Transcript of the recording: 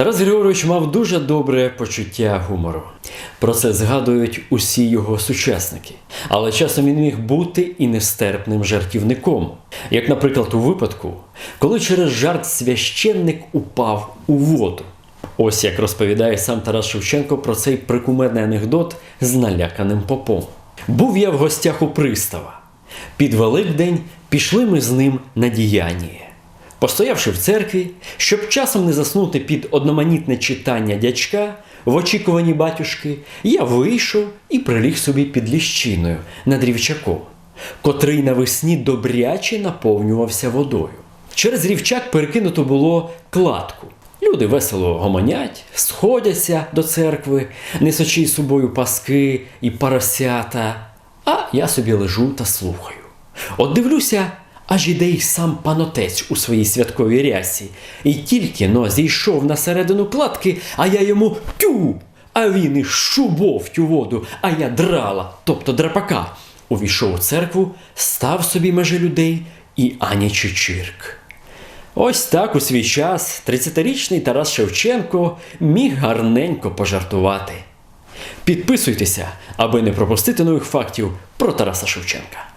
Тарас Григорович мав дуже добре почуття гумору. Про це згадують усі його сучасники. Але часом він міг бути і нестерпним жартівником. Як, наприклад, у випадку, коли через жарт священник упав у воду. Ось як розповідає сам Тарас Шевченко про цей прикумедний анекдот з наляканим попом. Був я в гостях у пристава. Під Великдень пішли ми з ним на діяння. Постоявши в церкві, щоб часом не заснути під одноманітне читання дячка, в очікуванні батюшки, я вийшов і приліг собі під ліщиною над рівчаком, котрий навесні добряче наповнювався водою. Через рівчак перекинуто було кладку. Люди весело гомонять, сходяться до церкви, несучи з собою паски і поросята. А я собі лежу та слухаю. От дивлюся, аж іде й сам панотець у своїй святковій рясі, і тільки но зійшов на середину кладки, а я йому тю, а він і шубов тю воду, а я драла, тобто драпака. Увійшов у церкву, став собі межи людей і ані чичирк. Ось так у свій час 30-річний Тарас Шевченко міг гарненько пожартувати. Підписуйтеся, аби не пропустити нових фактів про Тараса Шевченка.